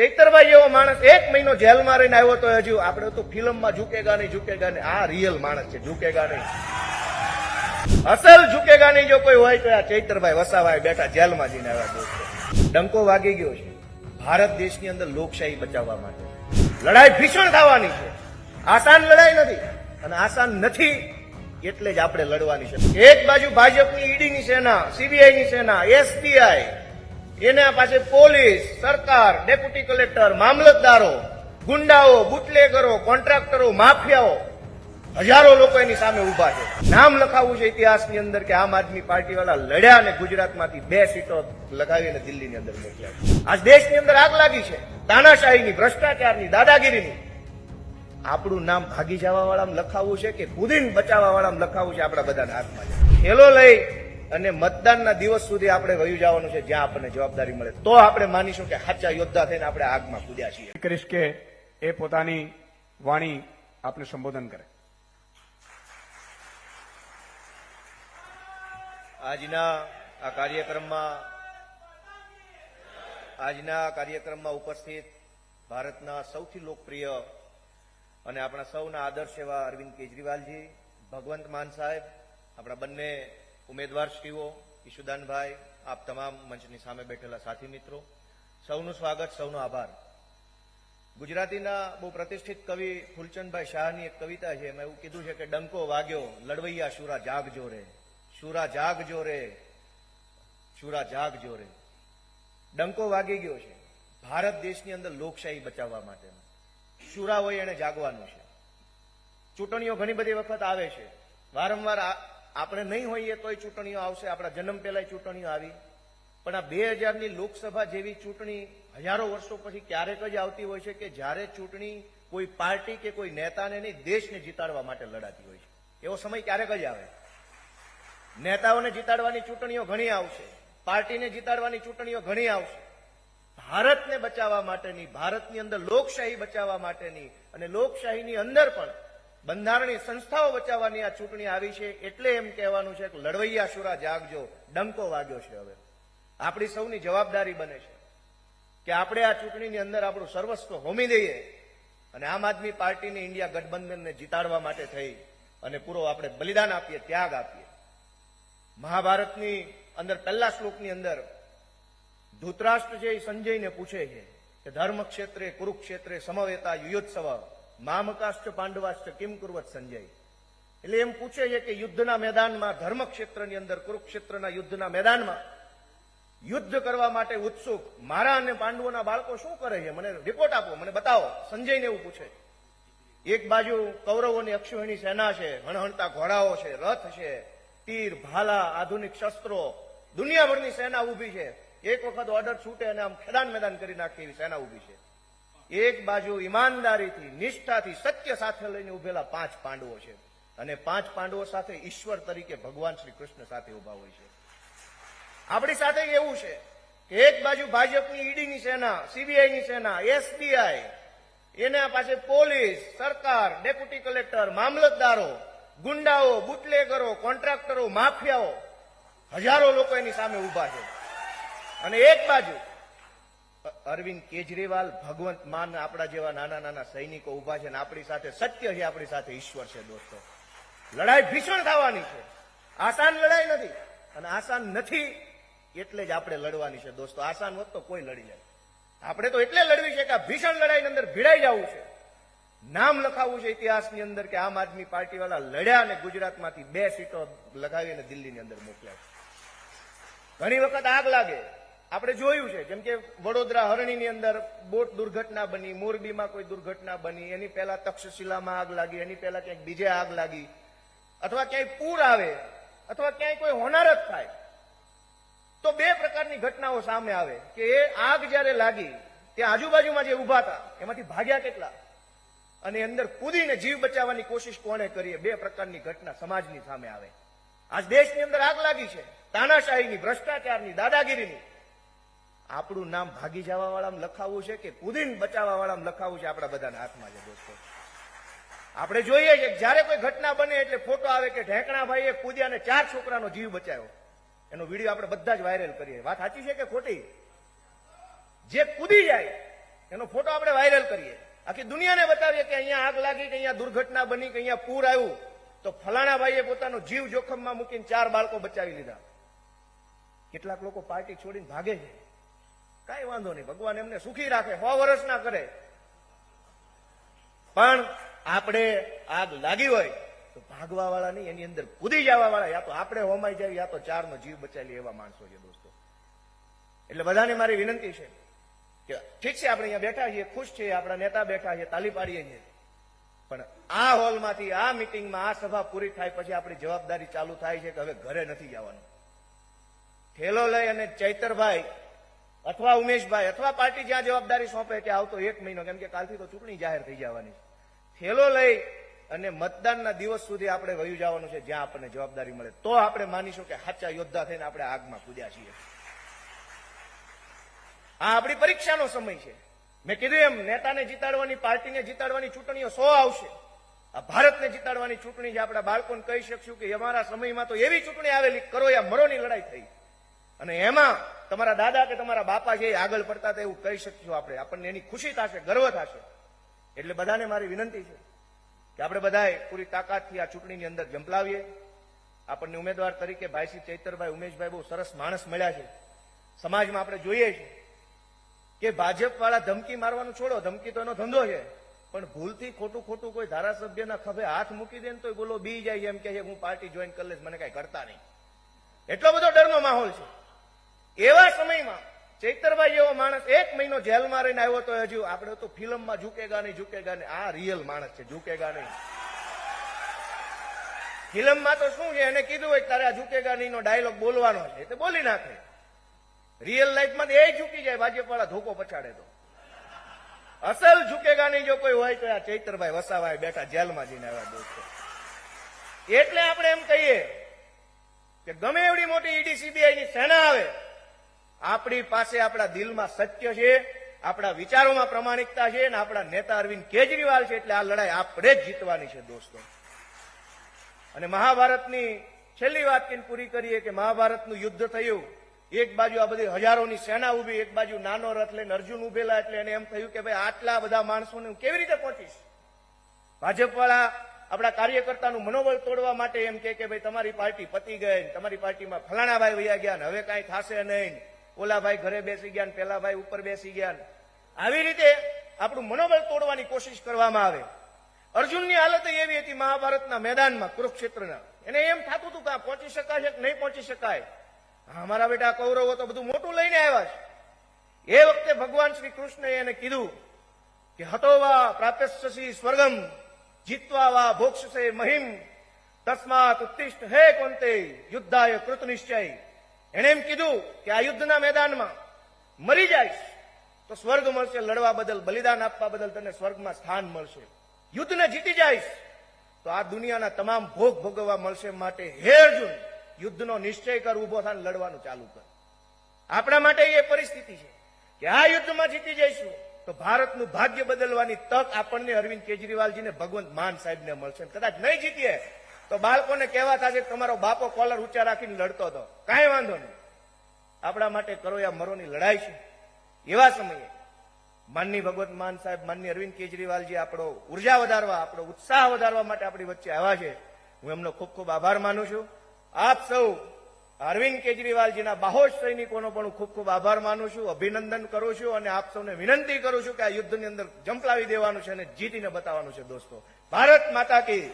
ચૈતરભાઈ એવો માણસ, એક મહિનો જેલમાં રહીને આવ્યો તો હજુ આપણે તો ફિલ્મમાં ઝુકેગા નહીં ઝુકેગા નહીં. આ રિયલ માણસ છે, ઝુકેગા નહીં. અસલ ઝુકેગા નહીં જો કોઈ હોય તો આ ચૈતરભાઈ વસાવાય બેઠા જેલમાં જઈને આવ્યા દોસ્તો ડંકો વાગી ગયો છે. ભારત દેશની અંદર લોકશાહી બચાવવા માટે. લડાઈ ભીષણ થવાની છે. આસાન લડાઈ નથી અને આસાન નથી એટલે જ આપણે લડવાની છે. એક બાજુ ભાજપની ઈડીની સેના, સીબીઆઈની સેના, એસબીઆઈ એના પાસે પોલીસ, સરકાર, ડેપ્યુટી કલેક્ટર, મામલતદારો, ગુંડાઓ, બુટલેગરો, કોન્ટ્રાક્ટરો, માફિયાઓ, હજારો લોકો એની સામે ઊભા છે. નામ લખાવવું છે ઇતિહાસની અંદર કે આમ આદમી પાર્ટી વાળા લડ્યા અને ગુજરાતમાંથી બે સીટો લગાવીને દિલ્હીની અંદર મોકલ્યા આજ દેશની અંદર આગ લાગી છે. તાનાશાહીની, ભ્રષ્ટાચારની, દાદાગીરીની. આપણું નામ ભાગી જવા વાળામાં લખાવવું છે કે કુદીન બચાવવા વાળામાં લખાવવું છે આપણા બધાના હાથમાં છે. ખેલો લઈ અને મતદાનના દિવસ સુધી આપણે વયું જવાનું છે જ્યાં આપણને જવાબદારી મળે. તો આપણે માનીશું કે સાચા યોદ્ધા થઈને આપણે આગમાં કૂદ્યા છીએ. કરીશ કે એ પોતાની વાણી આપને સંબોધન કરે. આજના આ કાર્યક્રમમાં આજના કાર્યક્રમમાં ઉપસ્થિત ભારતના સૌથી લોકપ્રિય અને આપણા સૌના આદર્શ એવા અરવિંદ કેજરીવાલજી ભગવંત માન સાહેબ આપણા બંને ઉમેદવારશ્રીઓ ઈશુદાનભાઈ, આપ તમામ મંચની સામે બેઠેલા સાથી મિત્રો, સૌનું સ્વાગત, સૌનો આભાર. ગુજરાતીના બહુ પ્રતિષ્ઠિત કવિ ફૂલચંદભાઈ શાહની એક કવિતા છે, એમાં એવું કીધું છે કે ડંકો વાગ્યો, લડવૈયા શુરા જાગજો રે, શુરા જાગજો રે, શુરા જાગજો રે. ડંકો વાગી ગયો છે. ભારત દેશની અંદર લોકશાહી બચાવવા માટે. શુરા હોય એને જાગવાનું છે. ચૂંટણીઓ ઘણી બધી વખત આવે છે. વારંવાર આપણે નહીં હોઈએ તોય ચૂંટણીઓ આવશે, આપણા જન્મ પહેલાં ચૂંટણીઓ આવી. પણ આ બે હજારની લોકસભા જેવી ચૂંટણી હજારો વર્ષો પછી ક્યારેક જ આવતી હોય છે કે જ્યારે ચૂંટણી કોઈ પાર્ટી કે કોઈ નેતાને નહીં, દેશને જીતાડવા માટે લડાતી હોય છે. એવો સમય ક્યારેક જ આવે. નેતાઓને જીતાડવાની ચૂંટણીઓ ઘણી આવશે. પાર્ટીને જીતાડવાની ચૂંટણીઓ ઘણી આવશે. ભારતને બચાવવા માટેની, ભારતની અંદર લોકશાહી બચાવવા માટેની અને લોકશાહીની અંદર પણ બંધારણીય સંસ્થાઓ બચાવવાની આ ચૂંટણી આવી છે એટલે એમ કહેવાનું છે કે લડવૈયા શુરા જાગજો, ડંકો વાગ્યો છે હવે. આપણી સૌની જવાબદારી બને છે કે આપણે આ ચૂંટણીની અંદર આપણું સર્વસ્વ હોમી દઈએ અને આમ આદમી પાર્ટીને ઇન્ડિયા ગઠબંધનને જીતાડવા માટે થઈ અને પૂરો આપણે બલિદાન આપીએ, ત્યાગ આપીએ. મહાભારતની અંદર પહેલા શ્લોકની અંદર ધૃતરાષ્ટ્ર છે એ સંજયને પૂછે છે કે ધર્મ ક્ષેત્રે કુરુક્ષેત્રે સમવેતા યુયોત્સવ મામકાષ્ટ પાંડવાષ્ટ કિમ કુર્વત સંજય? એટલે એમ પૂછે છે કે યુદ્ધના મેદાનમાં ધર્મ ક્ષેત્રની અંદર, કુરુક્ષેત્રના યુદ્ધના મેદાનમાં યુદ્ધ કરવા માટે ઉત્સુક મારા અને પાંડવોના બાળકો શું કરે છે? મને રિપોર્ટ આપો, મને બતાવો. સંજયને એવું પૂછે. એક બાજુ કૌરવોની અક્ષુહિણી સેના છે, હણહણતા ઘોડાઓ છે, રથ છે, તીર, ભાલા, આધુનિક શસ્ત્રો. દુનિયાભરની સેના ઊભી છે. એક વખત ઓર્ડર છૂટે અને આમ ખેદાન મેદાન કરી નાખે એવી સેના ઊભી છે. એક બાજુ ઈમાનદારીથી, નિષ્ઠાથી, સત્ય સાથે લઈને ઉભેલા પાંચ પાંડવો છે. અને પાંચ પાંડવો સાથે ઈશ્વર તરીકે ભગવાન શ્રી કૃષ્ણ સાથે ઊભા હોય છે. આપણી સાથે એવું છે કે એક બાજુ ભાજપની ઈડીની સેના, સીબીઆઈની સેના, એસબીઆઈ, એના પાસે પોલીસ, સરકાર, ડેપ્યુટી કલેક્ટર, મામલતદારો, ગુંડાઓ, બુટલેગરો, કોન્ટ્રાક્ટરો, માફિયાઓ, હજારો લોકો એની સામે ઊભા છે. અને એક બાજુ અરવિંદ કેજરીવાલ ભગવંત માન આપણા જેવા નાના નાના સૈનિકો ઊભા છે આપણી સાથે સત્ય છે, આપણી સાથે ઈશ્વર છે, દોસ્તો. લડાઈ ભીષણ થવાની છે. આસાન લડાઈ નથી. અને આસાન નથી એટલે જ આપણે લડવાની છે, દોસ્તો. આસાન હોત તો કોઈ લડી જાય આપણે તો એટલે લડવી છે કે આ ભીષણ લડાઈની અંદર ભીડાઈ જવું છે. નામ લખાવવું છે ઇતિહાસની અંદર કે આમ આદમી પાર્ટી વાળા લડ્યા અને ગુજરાતમાંથી બે સીટો લગાવીને દિલ્હીની અંદર મોકલ્યા ઘણી વખત આગ લાગે. આપણે જોયું છે, જેમ કે વડોદરા હરણીની અંદર બોટ દુર્ઘટના બની, મોરબીમાં કોઈ દુર્ઘટના બની, એની પહેલા તક્ષશિલામાં આગ લાગી, એની પહેલા ક્યાંક બીજે આગ લાગી, અથવા ક્યાંય પૂર આવે, અથવા ક્યાંય કોઈ હોનારત થાય, તો બે પ્રકારની ઘટનાઓ સામે આવે કે એ આગ જ્યારે લાગી, ત્યાં આજુબાજુમાં જે ઊભા હતા, એમાંથી ભાગ્યા કેટલા? અને અંદર કૂદીને જીવ બચાવવાની કોશિશ કોણે કરીએ બે પ્રકારની ઘટના સમાજની સામે આવે. આજ દેશની અંદર આગ લાગી છે, તાનાશાહીની, ભ્રષ્ટાચારની, દાદાગીરીની આપણું નામ ભાગી જવા વાળામાં લખાવવું છે કે કુદીન બચાવવા વાળામાં લખાવવું છે આપણા બધાના હાથમાં છે દોસ્તો. આપણે જોઈએ છે જ્યારે કોઈ ઘટના બને એટલે ફોટો આવે કે ઢેંકણાભાઈએ કૂદ્યાને ચાર છોકરાનો જીવ બચાવ્યો. એનો વીડિયો આપણે બધા જ વાયરલ કરીએ. વાત સાચી છે કે ખોટી? જે કૂદી જાય, એનો ફોટો આપણે વાયરલ કરીએ. આખી દુનિયાને બતાવીએ કે અહીંયા આગ લાગી, કે અહીંયા દુર્ઘટના બની, કે અહીંયા પૂર આવ્યું. તો ફલાણા ભાઈએ પોતાનો જીવ જોખમમાં મૂકીને ચાર બાળકો બચાવી લીધા. કેટલાક લોકો પાર્ટી છોડીને ભાગે છે. કાંઈ વાંધો નહીં. ભગવાન એમને સુખી રાખે, સો વર્ષ ના કરે. પણ આપણે આગ લાગી હોય, તો ભાગવા વાળા નહીં, એની અંદર કૂદી જવા વાળા યા તો આપણે હોમાઈ જાય યા તો ચારનો જીવ બચાવી એવા માણસો છે દોસ્તો. એટલે બધાને મારી વિનંતી છે કે ઠીક છે, આપણે અહીંયા બેઠા છીએ, ખુશ છીએ, આપણા નેતા બેઠા છીએ તાલી પાડીએ છીએ. પણ આ હોલમાંથી, આ મિટિંગમાં, આ સભા પૂરી થાય પછી આપણી જવાબદારી ચાલુ થાય છે કે હવે ઘરે નથી જવાનું. ઠેલો લઈ અને ચૈતરભાઈ અથવા ઉમેશભાઈ, અથવા પાર્ટી જ્યાં જવાબદારી સોંપે કે આવતો એક મહિનો, કેમ કે કાલથી તો ચૂંટણી જાહેર થઈ જવાની છે. થેલો લઈ અને મતદાનના દિવસ સુધી આપણે વયું જવાનું છે, જ્યાં આપણને જવાબદારી મળે. તો આપણે માનીશું કે સાચા યોદ્ધા થઈને આપણે આગમાં કૂદ્યા છીએ. આ આપણી પરીક્ષાનો સમય છે. મેં કીધું એમ, નેતાને જીતાડવાની, પાર્ટીને જીતાડવાની ચૂંટણીઓ સો આવશે. આ ભારતને જીતાડવાની ચૂંટણી જે આપણા બાળકોને કહી શકશું કે અમારા સમયમાં તો એવી ચૂંટણી આવેલી, કરો યા મરોની લડાઈ થઈ. અને એમાં તમારા દાદા કે તમારા બાપા છે આગળ પડતા હતા એવું કહી શકશું આપણે. આપણને એની ખુશી થશે, ગર્વ થશે. એટલે બધાને મારી વિનંતી છે કે આપણે બધાએ પૂરી તાકાતથી આ ચૂંટણીની અંદર જંપલાવીએ આપણને ઉમેદવાર તરીકે ભાઈશ્રી ચૈતરભાઈ, ઉમેશભાઈ બહુ સરસ માણસ મળ્યા છે. સમાજમાં આપણે જોઈએ છીએ કે ભાજપ વાળા ધમકી મારવાનું છોડો, ધમકી તો એનો ધંધો છે. પણ ભૂલથી ખોટું ખોટું કોઈ ધારાસભ્યના ખભે હાથ મૂકી દે ને તો બોલો, બી જાય એમ કે હું પાર્ટી જોઈન કરી લઈશ, મને કઈ કરતા નહીં. એટલો બધો ડરનો માહોલ છે. એવા સમયમાં ચૈતરભાઈ એવો માણસ એક મહિનો જેલમાં રહીને આવ્યો તો હજુ આપણે તો ફિલ્મમાં ઝૂકેગા નહીં ઝૂકેગા નહીં. આ રિયલ માણસ છે, ઝૂકેગા નહીં. ફિલ્મમાં તો શું છે, એને કીધું હોય તારે આ ઝૂકેગા નહીં નો ડાયલોગ બોલવાનો છે. તે બોલી નાખે. રિયલ લાઈફમાં એ ઝૂકી જાય, ભાજપવાળા ધોકો પછાડે તો. અસલ ઝૂકેગા નહીં જો કોઈ હોય તો આ ચૈતરભાઈ વસાવાય બેઠા જેલમાં જઈને આવ્યા દોસ્તો એટલે આપણે એમ કહીએ કે ગમે એવડી મોટી ઈડી સીબીઆઈ ની સેના આવે આપણી પાસે આપણા દિલમાં સત્ય છે, આપણા વિચારોમાં પ્રમાણિકતા છે અને આપણા નેતા અરવિંદ કેજરીવાલ છે એટલે આ લડાઈ આપણે જ જીતવાની છે દોસ્તો. અને મહાભારતની છેલ્લી વાત કહીને પૂરી કરીએ કે મહાભારતનું યુદ્ધ થયું. એક બાજુ આ બધી હજારોની સેના ઊભી એક બાજુ નાનો રથ લઈને અર્જુન ઉભેલા એટલે એને એમ થયું કે ભાઈ આટલા બધા માણસોને હું કેવી રીતે પહોંચીશ? ભાજપવાળા આપણા કાર્યકર્તાનું મનોબળ તોડવા માટે એમ કે ભાઈ તમારી પાર્ટી પતી ગઈ તમારી પાર્ટીમાં ફલાણા ભાઈ વૈયા ગયા હવે કાંઈ થશે નહીં. ઓલા ભાઈ ઘરે બેસી ગયા પેલા ભાઈ ઉપર બેસી ગયા આવી રીતે આપણું મનોબળ તોડવાની કોશિશ કરવામાં આવે. અર્જુનની હાલત એવી હતી મહાભારતના મેદાનમાં, કુરુક્ષેત્રના. એને એમ થતું હતું કે પહોંચી શકાય કે નહીં પહોંચી શકાય. અમારા બેટા કૌરવો તો બધું મોટું લઈને આવ્યા છે. એ વખતે ભગવાન શ્રી કૃષ્ણએ એને કીધું કે હતો વા પ્રાપ્યસી સ્વર્ગમ, જીતવા વા ભોક્ષસે મહિમ, તસ્માત ઉત્તિષ્ઠ હે કોંતે યુદ્ધાય કૃત નિશ્ચય. એને એમ કીધું કે આ યુદ્ધના મેદાનમાં મરી જાઈશ, તો સ્વર્ગ મળશે, લડવા બદલ, બલિદાન આપવા બદલ તને સ્વર્ગમાં સ્થાન મળશે. યુદ્ધને જીતી જાઈશ, તો આ દુનિયાના તમામ ભોગ ભોગવવા મળશે માટે હે અર્જુન, યુદ્ધનો નિશ્ચય કર ઊભો થાય લડવાનું ચાલુ કર. આપણા માટે એ પરિસ્થિતિ છે કે આ યુદ્ધમાં જીતી જઈશું, તો ભારતનું ભાગ્ય બદલવાની તક આપણને અરવિંદ કેજરીવાલજીને ભગવંત માન સાહેબને મળશે. કદાચ નહીં જીતીએ તો બાળકોને કહેવા થશે તમારો બાપો કોલર ઊંચા રાખીને લડતો હતો. કાંઈ વાંધો નહીં. આપણા માટે કરો યા મરોની લડાઈ છે. એવા સમયે માનની ભગવત માન સાહેબ, માનની અરવિંદ કેજરીવાલજી આપણો ઊર્જા વધારવા, આપણો ઉત્સાહ વધારવા માટે આપણી વચ્ચે આવ્યા છે. હું એમનો ખૂબ ખૂબ આભાર માનું છું. આપ સૌ અરવિંદ કેજરીવાલજીના બાહોશ સૈનિકોનો પણ ખૂબ ખૂબ આભાર માનું છું, અભિનંદન કરું છું અને આપ સૌને વિનંતી કરું છું કે આ યુદ્ધની અંદર જંપલાવી દેવાનું છે અને જીતીને બતાવવાનું છે દોસ્તો. ભારત માતા કી.